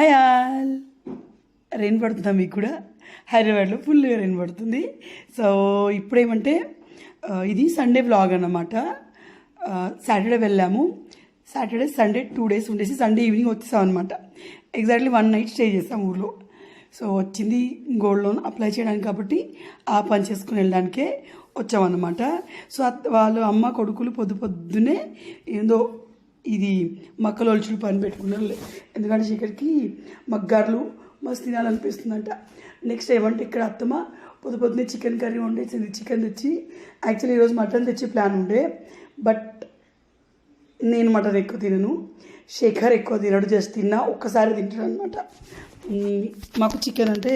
Hi all. Rain పడుతుందా మీకు కూడా? హైదరాబాద్లో ఫుల్గా రెయిన్ పడుతుంది. సో ఇప్పుడేమంటే ఇది సండే వ్లాగ్ అన్నమాట. సాటర్డే వెళ్ళాము. సాటర్డే సండే టూ డేస్ ఉండేసి సండే ఈవినింగ్ వచ్చేసాం అనమాట ఎగ్జాక్ట్లీ వన్ నైట్ స్టే చేసాం ఊర్లో. సో వచ్చింది గోల్డ్ లోన్ అప్లై చేయడానికి కాబట్టి ఆ పని చేసుకుని వెళ్ళడానికే వచ్చామన్నమాట సో వాళ్ళు అమ్మ కొడుకులు పొద్దు పొద్దునే ఏందో ఇది మక్కలు ఒలుచుడు పని పెట్టుకున్నారు ఎందుకంటే ఇక్కడికి మగ్గార్లు మస్తు తినాలనిపిస్తుందంట. నెక్స్ట్ ఏమంటే ఇక్కడ అత్తమ్మ పొద్దు పొద్దునే చికెన్ కర్రీ వండేసింది చికెన్ తెచ్చి యాక్చువల్లీ ఈరోజు మటన్ తెచ్చే ప్లాన్ ఉండే. బట్ నేను మటన్ ఎక్కువ తినను. శేఖర్ ఎక్కువ తినడు జస్ట్ తిన్నా ఒక్కసారి తింటాడు అనమాట మాకు చికెన్ అంటే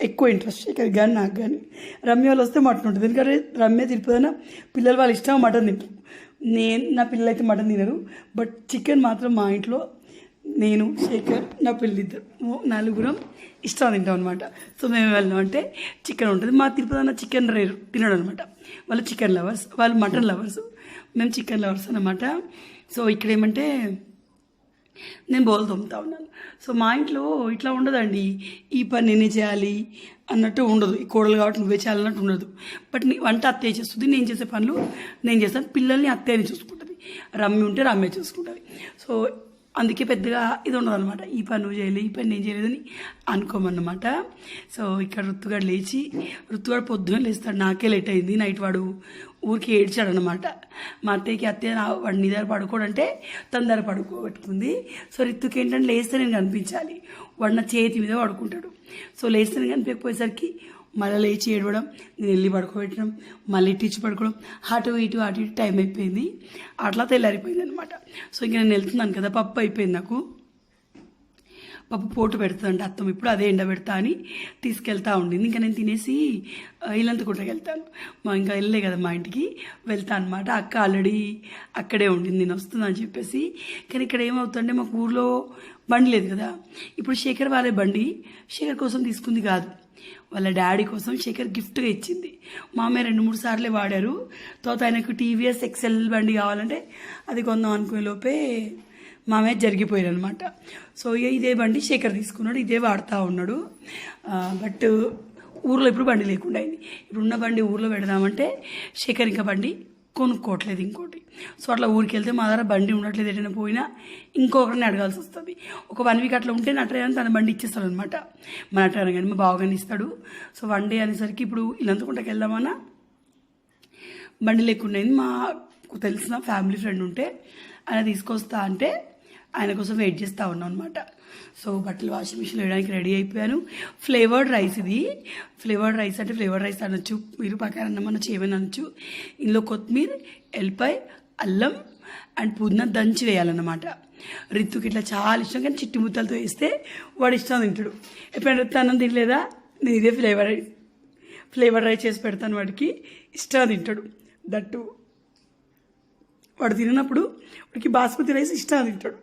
ఎక్కువ ఇంట్రెస్ట్ శేఖర్ కానీ నాకు కానీ రమ్య వాళ్ళు వస్తే మటన్ ఉంటుంది ఎందుకంటే రమ్య తిరుపతిన పిల్లలు వాళ్ళ ఇష్టం మటన్ తింటారు. నేను నా పిల్లలు అయితే మటన్ తినరు బట్ చికెన్ మాత్రం మా ఇంట్లో నేను శేఖర్ నా పిల్లలు ఇద్దరు నలుగురం ఇష్టం తింటాం అనమాట సో మేము వెళ్ళాం అంటే చికెన్ ఉంటుంది. మా తిరుపతి అన్న చికెన్ రేరు తినడం అనమాట వాళ్ళు చికెన్ లవర్స్ వాళ్ళు మటన్ లవర్స్. మేము చికెన్ లవర్స్ అనమాట సో ఇక్కడ ఏమంటే నేను బోల్ తోముతా ఉన్నాను. సో మా ఇంట్లో ఇట్లా ఉండదండి. ఈ పని నేనే చేయాలి అన్నట్టు ఉండదు. ఈ కోడలు కాబట్టి నువ్వే చేయాలన్నట్టు ఉండదు. బట్ నీ వంట అత్తయ్య చేస్తుంది. నేను చేసే పనులు నేను చేస్తాను. పిల్లల్ని అత్తయ్యని చూసుకుంటుంది. రమ్మి ఉంటే రమ్మే చూసుకుంటుంది. సో అందుకే పెద్దగా ఇది ఉండదు అనమాట ఈ పని నువ్వు చేయలేదు ఈ పని నేను చేయలేదని అనుకోమన్నమాట. సో ఇక్కడ రుత్తుగాడు లేచి రుత్తుగాడు పొద్దున లేస్తాడు. నాకే లేట్ అయింది నైట్ వాడు ఊరికి ఏడ్చాడు అనమాట మా అత్తయ్యకి అత్తయ్య నా వాడు నిద్ర దగ్గర పడుకోడంటే తన దగ్గర పడుకోబెట్టుకుంది. సో రిత్తుకి ఏంటంటే లేస్తే నేను కనిపించాలి. వాడు నా చేతి మీద పడుకుంటాడు. సో లేస్తే నేను కనిపించకపోయేసరికి మళ్ళీ లేచి ఏడవడం నేను వెళ్ళి పడుకోబెట్టడం మళ్ళీ ఇట్టించి పడుకోవడం అటు ఇటు అటు ఇటు టైం అయిపోయింది. అట్లా తెల్లారిపోయింది అనమాట సో ఇంక నేను వెళ్తున్నాను కదా పప్పు అయిపోయింది నాకు. పప్పు పోటు పెడుతుందంటే అత్తం. ఇప్పుడు అదే ఎండ పెడతా అని తీసుకెళ్తా ఉండింది. ఇంకా నేను తినేసి ఆ, ఇల్లంతకుంటకి వెళ్తాను. మా ఇంకా వెళ్ళలే కదా మా ఇంటికి. వెళ్తా అనమాట అక్క ఆల్రెడీ అక్కడే ఉండింది. నేను వస్తుందని చెప్పేసి. కానీ ఇక్కడ ఏమవుతుందంటే మాకు ఊర్లో బండి లేదు కదా. ఇప్పుడు శేఖర్ వాళ్ళే బండి శేఖర్ కోసం తీసుకుంది కాదు. వాళ్ళ డాడీ కోసం శేఖర్ గిఫ్ట్గా ఇచ్చింది. మామయ్య రెండు మూడు సార్లే వాడారు. తర్వాత ఆయనకు టీవీఎస్ ఎక్సెల్ బండి కావాలంటే అది కొందాం అనుకునే లోపే మామయ్య జరిగిపోయారు అనమాట సో ఇదే బండి శేఖర్ తీసుకున్నాడు ఇదే వాడుతూ ఉన్నాడు. బట్ ఊర్లో ఇప్పుడు బండి లేకుండా అయింది. ఇప్పుడు ఉన్న బండి ఊర్లో పెడదామంటే శేఖర్ ఇంకా బండి కొనుక్కోవట్లేదు ఇంకోటి. సో అట్లా ఊరికి వెళ్తే మా దగ్గర బండి ఉండట్లేదు ఎటైనా పోయినా ఇంకొకరిని అడగాల్సి వస్తుంది. ఒక వన్ వీక్ అట్లా ఉంటే నటరాయని తన బండి ఇచ్చేస్తాడు అనమాట మా నటరాయన కానీ మా బావగాని ఇస్తాడు. సో వన్ డే అనేసరికి ఇప్పుడు ఇల్లంతకుంటకి వెళ్దామన్నా బండి లేకుండా మా తెలిసిన ఫ్యామిలీ ఫ్రెండ్ ఉంటే ఆయన తీసుకొస్తా అంటే ఆయన కోసం వెయిట్ చేస్తూ ఉన్నాం అనమాట సో బట్టలు వాషింగ్ మిషన్ వేయడానికి రెడీ అయిపోయాను. ఫ్లేవర్డ్ రైస్ ఇది. ఫ్లేవర్డ్ రైస్ అంటే ఫ్లేవర్డ్ రైస్ అనొచ్చు మీరు పక్కన అన్నం అనొచ్చు ఏమైనా అనొచ్చు. ఇందులో కొత్తిమీర ఎల్లిపాయ అల్లం అండ్ పుదీనా దంచి వేయాలన్నమాట. రిత్తుకి ఇట్లా చాలా ఇష్టం కానీ చిట్టి ముద్దలతో వేస్తే వాడు ఇష్టం తింటాడు. ఎప్పుడైనా అన్నం తినలేదా? నేను ఇదే ఫ్లేవర్ ఫ్లేవర్ రైస్ చేసి పెడతాను వాడికి. ఇష్టం తింటాడు. దట్టు. వాడు తినప్పుడు వాడికి బాస్మతి రైస్ ఇష్టం తింటాడు.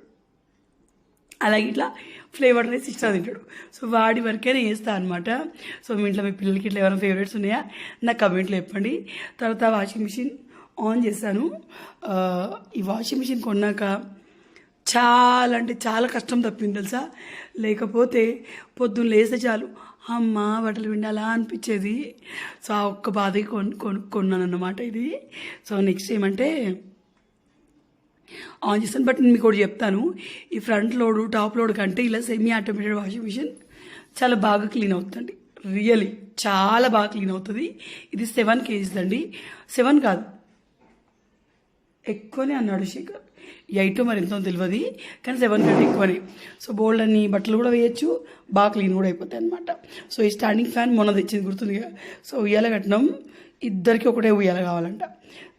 అలాగే ఇట్లా ఫ్లేవర్డ్ రైస్ ఇష్టం తింటాడు. సో వాడి వరకే వేస్తా అనమాట సో మీ ఇంట్లో మీ పిల్లలకి ఇట్లా ఎవరైనా ఫేవరెట్స్ ఉన్నాయా? నాకు కమెంట్లో చెప్పండి. తర్వాత వాషింగ్ మిషన్ ఆన్ చేశాను. ఈ వాషింగ్ మిషన్ కొన్నాక చాలా అంటే చాలా కష్టం తప్పింది తెలుసా? లేకపోతే పొద్దున్న లేస్తే చాలు. అమ్మ బట్టలు పిండాలా అనిపించేది. సో ఆ ఒక్క బాధకి కొను కొను కొన్నాను అన్నమాట ఇది. సో నెక్స్ట్ ఏమంటే ఆన్ చేస్తాను. బట్ నేను మీకు ఒకటి చెప్తాను. ఈ ఫ్రంట్ లోడ్ టాప్ లోడ్ కంటే ఇలా సెమీ ఆటోమేటెడ్ వాషింగ్ మిషన్ చాలా బాగా క్లీన్ అవుతుంది రియలీ చాలా బాగా క్లీన్ అవుతుంది. ఇది సెవెన్ కేజీస్ అండి సెవెన్ కాదు. ఎక్కువనే అన్నాడు శేఖర్. ఎయిట్ మరి ఎంతో తెలియదు. కానీ సెవెన్ కంటే ఎక్కువనే. సో బోల్డ్ అన్ని బట్టలు కూడా వేయచ్చు. బాగా క్లీన్ కూడా అయిపోతాయి అనమాట సో ఈ స్టాండింగ్ ఫ్యాన్ మొన్న తెచ్చింది గుర్తుంది సో ఉయ్యాల కట్టినాం. ఇద్దరికి ఒకటే ఉయ్యాల కావాలంట.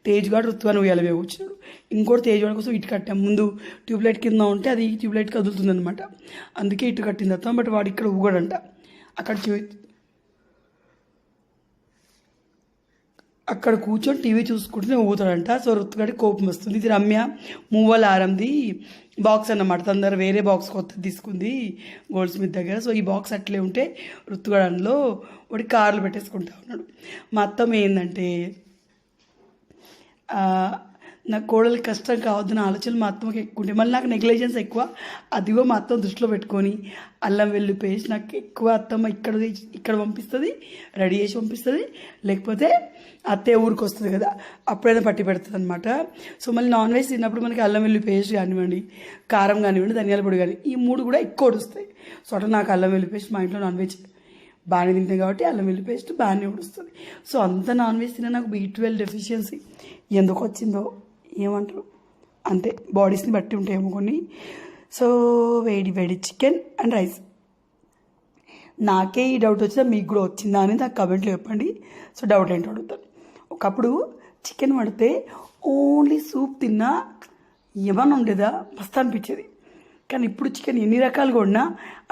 తేజ్ గాడు ఋతువాన్ని ఉయ్యాల వేయవచ్చాడు ఇంకోటి తేజ్ గాడి కోసం ఇటు కట్టాం. ముందు ట్యూబ్లైట్ కింద ఉంటే అది ట్యూబ్లైట్ కదులుతుంది అనమాట అందుకే ఇటు కట్టింది అత్త బట్ వాడు ఇక్కడ ఊగడంట. అక్కడ చూ- అక్కడ కూర్చొని టీవీ చూసుకుంటూనే ఊగుతాడంట. సో రుతుగాడి కోపం వస్తుంది. ఇది రమ్య మూవల్ ఆరంది బాక్స్ అన్నమాట. తొందర వేరే బాక్స్ కొత్తది తీసుకుంది గోల్డ్ స్మిత్ దగ్గర. సో ఈ బాక్స్ అట్లే ఉంటే రుతుగాడు వాడి కార్లు పెట్టేసుకుంటా ఉన్నాడు. మా అత్తమ్మ ఏంటంటే నా కోడలు కష్టం కావద్దని ఆలోచనలు మా అత్తమ్మకి ఎక్కువ ఉంటాయి మళ్ళీ నాకు నెగ్లిజెన్స్ ఎక్కువ. అదిగో మా అత్తమ్మ దృష్టిలో పెట్టుకొని అల్లం వెల్లు పేస్ట్ నాకు ఎక్కువ అత్తమ్మ ఇక్కడ ఇక్కడ పంపిస్తుంది రెడీ చేసి పంపిస్తుంది. లేకపోతే అత్తయ్య ఊరికి వస్తుంది కదా అప్పుడైనా పట్టి పెడుతుంది అనమాట సో మళ్ళీ నాన్ వెజ్ తిన్నప్పుడు మనకి అల్లం వెల్లు పేస్ట్ కానివ్వండి కారం కానివ్వండి ధనియాల పొడి కానీ ఈ మూడు కూడా ఎక్కువ వస్తాయి సో అట్లా నాకు అల్లం వెల్లు పేస్ట్ మా ఇంట్లో నాన్ వెజ్ బాగానే తింటాం కాబట్టి అల్లం వెల్లి పేస్ట్ బాగానే ఉడుస్తుంది. సో అంత నాన్ వెజ్ తినే నాకు బీ ట్వెల్వ్ డెఫిషియన్సీ ఎందుకు వచ్చిందో ఏమంటారు? అంతే బాడీస్ని బట్టి ఉంటాయేమో కొన్ని. సో వేడి వేడి చికెన్ అండ్ రైస్ నాకే ఈ డౌట్ వచ్చిందా? మీకు కూడా వచ్చిందా అని నాకు కమెంట్లో చెప్పండి. సో డౌట్ ఏంటో అడుగుతాను. ఒకప్పుడు చికెన్ పడితే ఓన్లీ సూప్ తిన్నా ఏమన్నా ఉండేదా? మస్తు అనిపించేది. కానీ ఇప్పుడు చికెన్ ఎన్ని రకాలుగా ఉన్నా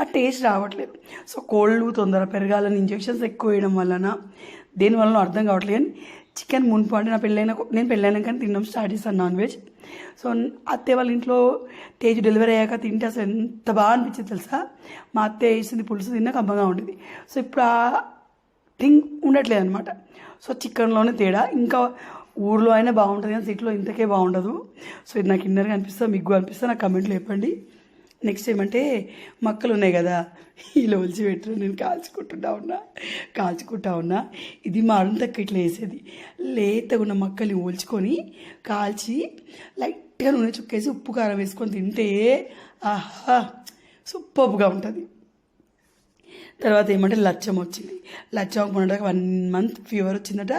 ఆ టేస్ట్ రావట్లేదు. సో కోళ్ళు తొందర పెరగాలని ఇంజెక్షన్స్ ఎక్కువ వేయడం వలన దేనివల్ల అర్థం కావట్లేదు కానీ చికెన్ మున్పు అంటే నా పెళ్ళైన నేను పెళ్ళైనా కానీ తినడం స్టార్ట్ చేశాను నాన్ వెజ్. సో అత్తయ్య వాళ్ళ ఇంట్లో తేజ్ డెలివరీ అయ్యాక తింటే అసలు ఎంత బాగా అనిపించింది తెలుసా? మా అత్తయ్య వేసింది పులుసు తిన్నా కమ్మగా ఉండేది. సో ఇప్పుడు ఆ థింగ్ ఉండట్లేదు అనమాట సో చికెన్లోనే తేడా. ఇంకా ఊర్లో అయినా బాగుంటుంది కానీ సిటీలో ఇంతకే బాగుండదు. సో ఇది నాకు ఇన్నర్గా అనిపిస్తా మీకు అనిపిస్తా నాకు కమెంట్లు చెప్పండి. నెక్స్ట్ ఏమంటే మక్కలు ఉన్నాయి కదా ఇలా ఒలిచి పెట్టరు. నేను కాల్చుకుంటుంటా ఉన్నా కాల్చుకుంటా ఉన్నా. ఇది మా అరుణతక్క ఇట్లా వేసేది లేతగా ఉన్న మక్కల్ని ఒలుచుకొని కాల్చి లైట్గా నూనె చుక్కేసి ఉప్పు కారం వేసుకొని తింటే ఆహా సూపర్గా ఉంటుంది. తర్వాత ఏమంటే లచ్చం వచ్చింది. లచ్చం కొనడానికి వన్ మంత్ ఫీవర్ వచ్చిందట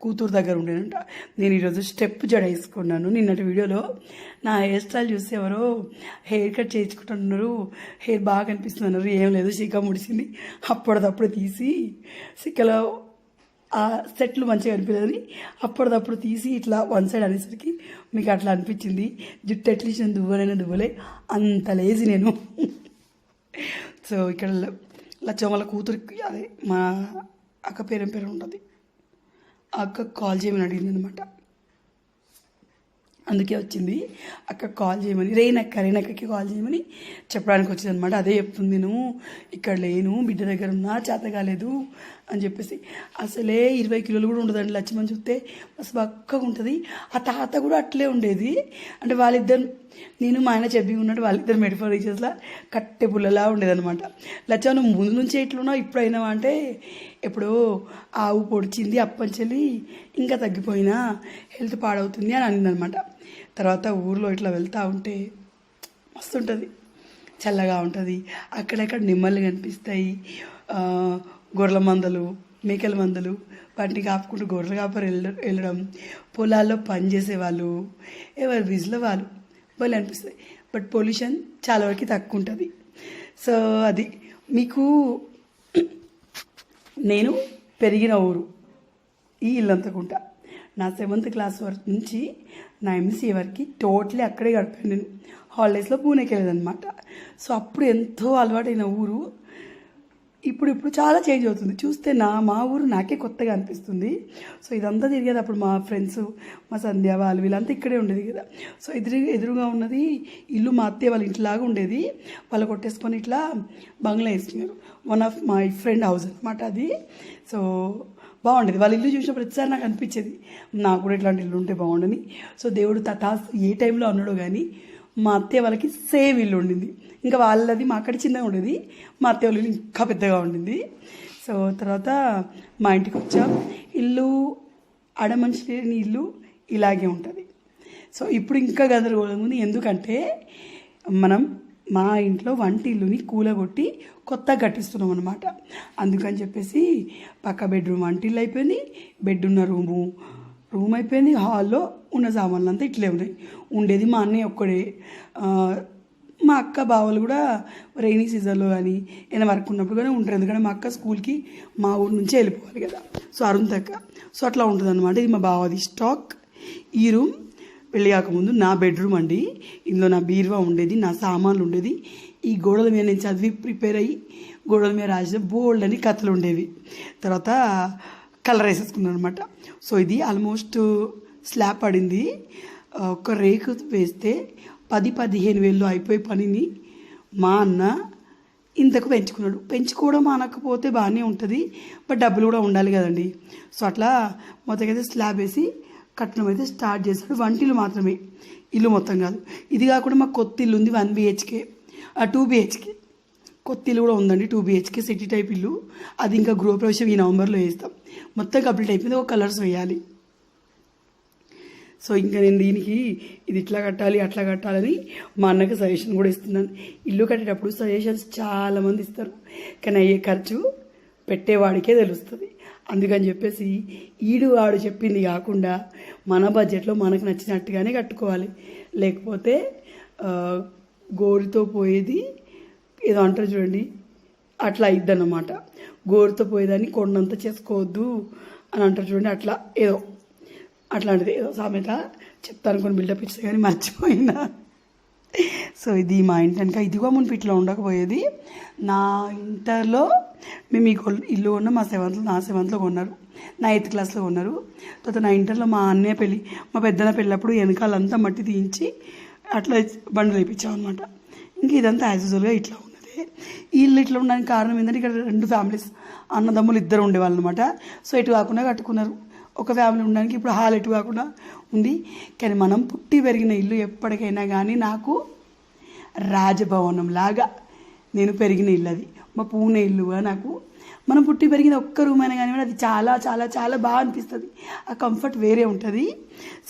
కూతురు దగ్గర ఉండేనంట. నేను ఈరోజు స్టెప్ జడ వేసుకున్నాను. నిన్నటి వీడియోలో నా హెయిర్ స్టైల్ చూసి ఎవరో హెయిర్ కట్ చేయించుకుంటున్నారు. హెయిర్ బాగా కనిపిస్తున్నారు ఏం లేదు సిక్క ముడిసింది. అప్పటిదప్పుడు తీసి సిక్కలో ఆ సెట్లు మంచిగా అనిపించదని అప్పటిదప్పుడు తీసి ఇట్లా వన్ సైడ్ అనేసరికి మీకు అట్లా అనిపించింది. జుట్టు అట్లీస్ట్ దువ్వనైనా దువ్వలే. అంత లేజీ నేను. సో ఇక్కడ లచ్చం వాళ్ళ కూతురికి అదే మా అక్క పేరేం పేరు ఉంటుంది ఆ అక్క కాల్ చేయమని అడిగింది అనమాట అందుకే వచ్చింది అక్క కాల్ చేయమని రేనక్క రేనక్కకి కాల్ చేయమని చెప్పడానికి వచ్చింది అనమాట అదే చెప్తుంది నేను ఇక్కడ లేను బిడ్డ దగ్గర ఉన్నా చేత కాలేదు అని చెప్పేసి అసలే ఇరవై కిలోలు కూడా ఉండదండి లక్ష్మణ్ చూస్తే మస్తు బక్కగా ఉంటుంది ఆ తాత కూడా అట్లే ఉండేది. అంటే వాళ్ళిద్దరు నేను మా ఆయన చెప్పి ఉన్నట్టు వాళ్ళిద్దరు మెడిఫర్ రీచెస్లా కట్టె పుల్లలా ఉండేదన్నమాట. లచ్చ నువ్వు ముందు నుంచే ఇట్లున్నావు ఇప్పుడైనా అంటే ఎప్పుడో ఆవు పొడిచింది అప్పంచెల్లి ఇంకా తగ్గిపోయినా హెల్త్ పాడవుతుంది అని అనిందనమాట తర్వాత ఊర్లో ఇట్లా వెళ్తూ ఉంటే మస్తు ఉంటుంది. చల్లగా ఉంటుంది. అక్కడక్కడ నిమ్మలు కనిపిస్తాయి. గొర్రెల మందలు మేకల మందలు వాటిని కాపుకుంటూ గొర్రెలు కాపరు వెళ్ళడం వెళ్ళడం పొలాల్లో పని చేసేవాళ్ళు. ఎవరు బిజీలో వాళ్ళు. వాళ్ళు అనిపిస్తుంది. బట్ పొల్యూషన్ చాలా వరకు తక్కువ ఉంటుంది. సో అది. మీకు నేను పెరిగిన ఊరు. ఈ ఇల్లంతకుంట నా సెవెంత్ క్లాస్ వరకు నుంచి నా ఎంసీ వరకు టోటలీ అక్కడే గడిపాను నేను. హాలిడేస్లో పూణేకి వెళ్ళేదనమాట సో అప్పుడు ఎంతో అలవాటైన ఊరు. ఇప్పుడు ఇప్పుడు చాలా చేంజ్ అవుతుంది. చూస్తే నా మా ఊరు నాకే కొత్తగా అనిపిస్తుంది. సో ఇదంతా తిరిగేది అప్పుడు మా ఫ్రెండ్స్ మా సంధ్య వాళ్ళు వీళ్ళంతా ఇక్కడే ఉండేది కదా. సో ఎదురు ఎదురుగా ఉన్నది ఇల్లు మా అత్తయ్య వాళ్ళ ఇంటిలాగా ఉండేది. వాళ్ళు కొట్టేసుకొని ఇట్లా బంగ్లా వేసుకున్నారు. One of my friend house అనమాట అది. సో బాగుండేది. వాళ్ళ ఇల్లు చూసిన ప్రతిసారి నాకు అనిపించేది. నాకు కూడా ఇట్లాంటి ఇల్లు ఉంటే బాగుండని. సో దేవుడు తతా ఏ టైంలో అన్నాడో కానీ మా అత్తయ్య వాళ్ళకి సేమ్ ఇల్లు ఉండింది. ఇంకా వాళ్ళది మా అక్కడ చిన్నగా ఉండేది. మా అత్తయ్య వాళ్ళు ఇంకా పెద్దగా ఉండింది. సో తర్వాత మా ఇంటికి వచ్చాం. ఇల్లు అడమనిషి లేని ఇల్లు ఇలాగే ఉంటుంది. సో ఇప్పుడు ఇంకా గందరగోళం ఉంది. ఎందుకంటే మనం మా ఇంట్లో వంటిల్లుని కూలగొట్టి కొత్తగా కట్టిస్తున్నాం అనమాట అందుకని చెప్పేసి పక్క బెడ్రూమ్ వంటిల్లు అయిపోయింది బెడ్ ఉన్న రూము రూమ్ అయిపోయింది. హాల్లో ఉన్న సామాన్లు అంతా ఇట్లే ఉన్నాయి. ఉండేది మా అన్నయ్య ఒక్కడే. మా అక్క బావలు కూడా రైనీ సీజన్లో కానీ ఏదైనా వర్క్ ఉన్నప్పుడు కానీ ఉంటారు. ఎందుకంటే మా అక్క స్కూల్కి మా ఊరు నుంచి వెళ్ళిపోవాలి కదా. సో అరుణ్ తక్క. సో అట్లా ఉంటుంది అనమాట ఇది మా బావది స్టాక్. ఈ రూమ్ పెళ్ళి కాకముందు నా బెడ్రూమ్ అండి. ఇందులో నా బీరువా ఉండేది నా సామాన్లు ఉండేది. ఈ గోడల మీద నేను చదివి ప్రిపేర్ అయ్యి గోడల మీద రాసిన బోల్డ్ అని కథలు ఉండేవి. తర్వాత కలర్ వేసేసుకున్నాను అనమాట సో ఇది ఆల్మోస్ట్ స్లాబ్ పడింది. ఒక రేకు వేస్తే పది పదిహేను వేలు అయిపోయే పనిని మా అన్న ఇంతకు పెంచుకున్నాడు. పెంచుకోవడం అనకపోతే బాగానే ఉంటుంది బట్ డబ్బులు కూడా ఉండాలి కదండి. సో అట్లా మొత్తకైతే స్లాబ్ వేసి కట్టడం అయితే స్టార్ట్ చేశాడు. వంటిల్లు మాత్రమే ఇల్లు మొత్తం కాదు. ఇది కాకుండా మాకు కొత్త ఇల్లు ఉంది వన్ బిహెచ్కే టూ బిహెచ్కే. కొత్త ఇల్లు కూడా ఉందండి టూ బిహెచ్కే సిటీ టైప్ ఇల్లు. అది ఇంకా గృహప్రవేశం ఈ నవంబర్లో వేస్తాం మొత్తం కంప్లీట్ అయిపోయింది ఒక కలర్స్ వేయాలి. సో ఇంకా నేను దీనికి ఇది ఇట్లా కట్టాలి అట్లా కట్టాలని మా అన్నకి సజెషన్ కూడా ఇస్తున్నాను. ఇల్లు కట్టేటప్పుడు సజెషన్స్ చాలామంది ఇస్తారు. కానీ అయ్యే ఖర్చు పెట్టేవాడికే తెలుస్తుంది. అందుకని చెప్పేసి ఈడు వాడు చెప్పింది కాకుండా మన బడ్జెట్లో మనకు నచ్చినట్టుగానే కట్టుకోవాలి. లేకపోతే గోరుతో పోయేది ఏదో అంటారు చూడండి అట్లా అయిద్ది అన్నమాట గోరుతో పోయేదాన్ని కొండంత చేసుకోవద్దు అని అంటారు చూడండి అట్లా ఏదో అట్లాంటిది ఏదో సామెత చెప్తాను కొన్ని బిల్డప్ ఇచ్చే కానీ మర్చిపోయినా. సో ఇది మా ఇంటి వెనక ఇదిగో మునిపి ఇట్లా ఉండకపోయేది. నా ఇంటర్లో మేము ఈ ఇల్లు కొన్నాం మా సెవెంత్లో నా సెవెంత్లో కొన్నారు. నా ఎయిత్ క్లాస్లో కొన్నారు. తర్వాత నా ఇంటర్లో మా అన్నయ్య పెళ్ళి మా పెద్దన పెళ్ళప్పుడు వెనకాలంతా మట్టి తీయించి అట్లా బండ్లు వేయించాం అనమాట ఇంక ఇదంతా యాజ్ యూజువల్గా ఇట్లా ఉన్నది. వీళ్ళు ఇల్లు ఇట్లా ఉండడానికి కారణం ఏంటంటే ఇక్కడ రెండు ఫ్యామిలీస్ అన్నదమ్ములు ఇద్దరు ఉండేవాళ్ళు అనమాట సో ఇటు కాకుండా కట్టుకున్నారు. ఒక ఫ్యామిలీ ఉండడానికి ఇప్పుడు హాల్ ఎటు కాకుండా ఉంది. కానీ మనం పుట్టి పెరిగిన ఇల్లు ఎప్పటికైనా కానీ నాకు రాజభవనం లాగా నేను పెరిగిన ఇల్లు అది. మా పూణే ఇల్లుగా నాకు. మనం పుట్టి పెరిగిన ఒక్క రూమ్ అయినా కానీ అది చాలా చాలా చాలా బాగా అనిపిస్తుంది. ఆ కంఫర్ట్ వేరే ఉంటుంది.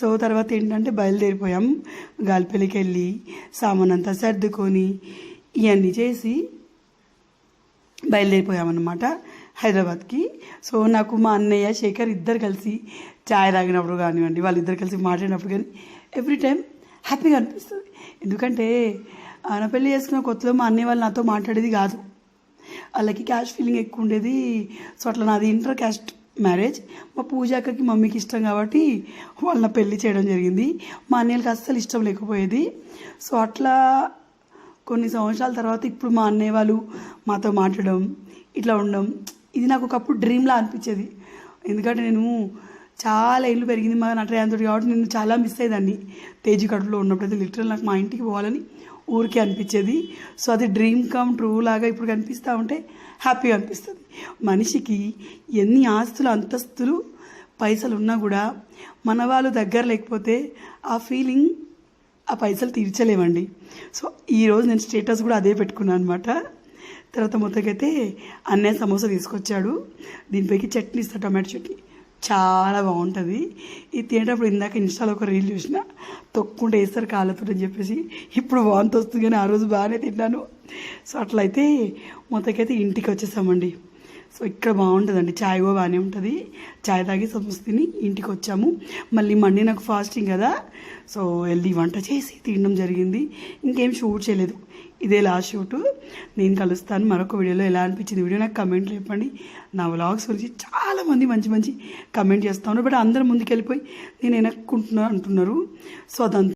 సో తర్వాత ఏంటంటే బయలుదేరిపోయాం. గాలిపల్లికి వెళ్ళి సామాన్ అంతా సర్దుకొని ఇవన్నీ చేసి బయలుదేరిపోయామన్నమాట. హైదరాబాద్కి. సో నాకు మా అన్నయ్య శేఖర్ ఇద్దరు కలిసి ఛాయ్ తాగినప్పుడు కానివ్వండి వాళ్ళిద్దరు కలిసి మాట్లాడినప్పుడు కానీ ఎవ్రీ టైం హ్యాపీగా అనిపిస్తుంది. ఎందుకంటే నా పెళ్ళి చేసుకున్న కొత్తలో మా అన్నయ్య వాళ్ళు నాతో మాట్లాడేది కాదు. వాళ్ళకి క్యాష్ ఫీలింగ్ ఎక్కువ ఉండేది. సో అట్లా నాది ఇంటర్ క్యాస్ట్ మ్యారేజ్. మా పూజాకకి మమ్మీకి ఇష్టం కాబట్టి వాళ్ళ పెళ్ళి చేయడం జరిగింది. మా అన్నయ్యలకి అస్సలు ఇష్టం లేకపోయేది. సో అట్లా కొన్ని సంవత్సరాల తర్వాత ఇప్పుడు మా అన్నయ్య వాళ్ళు మాతో మాట్లాడడం ఇట్లా ఉండడం ఇది నాకు ఒకప్పుడు డ్రీమ్లా అనిపించేది. ఎందుకంటే నేను చాలా ఇల్లు పెరిగింది మా నటరాయంతో కాబట్టి నేను చాలా మిస్ అయ్యేదాన్ని. తేజీ కడుపులో ఉన్నప్పుడు అయితే లిటరల్ నాకు మా ఇంటికి పోవాలని ఊరికే అనిపించేది. సో అది డ్రీమ్ కమ్ ట్రూ లాగా ఇప్పుడు కనిపిస్తూ ఉంటే హ్యాపీగా అనిపిస్తుంది. మనిషికి ఎన్ని ఆస్తులు అంతస్తులు పైసలు ఉన్నా కూడా మన వాళ్ళు దగ్గర లేకపోతే ఆ ఫీలింగ్ ఆ పైసలు తీర్చలేమండి. సో ఈరోజు నేను స్టేటస్ కూడా అదే పెట్టుకున్నాను అనమాట తర్వాత మొత్తకైతే అన్నయ్య సమోసా తీసుకొచ్చాడు. దీనిపైకి చట్నీ ఇస్తా టమాటో చట్నీ. చాలా బాగుంటుంది. ఇది తినేటప్పుడు ఇందాక ఇన్స్టాలో ఒక రీల్ చూసిన తొక్కుంటే వేస్తారు కాళ్ళతో అని చెప్పేసి. ఇప్పుడు వాంతి వస్తుంది కానీ ఆ రోజు బాగానే తిన్నాను. సో అట్లయితే మొత్తకైతే ఇంటికి వచ్చేసామండి. సో ఇక్కడ బాగుంటుందండి. చాయ్ కూడా బాగానే ఉంటుంది. ఛాయ్ తాగి సమోసా తిని ఇంటికి వచ్చాము. మళ్ళీ మండే నాకు ఫాస్టింగ్ కదా. సో వెళ్ళి వంట చేసి తినడం జరిగింది. ఇంకేం షూట్ చేయలేదు. ఇదే లాస్ట్ షూట్ నేను కలుస్తాను. మరొక వీడియోలో ఎలా అనిపించింది వీడియో నాకు కమెంట్లు చెప్పండి. నా వ్లాగ్స్ గురించి చాలామంది మంచి మంచి కమెంట్ చేస్తా ఉన్నారు. బట్ అందరు ముందుకు వెళ్ళిపోయి నేను వెనక్కుంటున్నా అంటున్నారు. సో అదంతా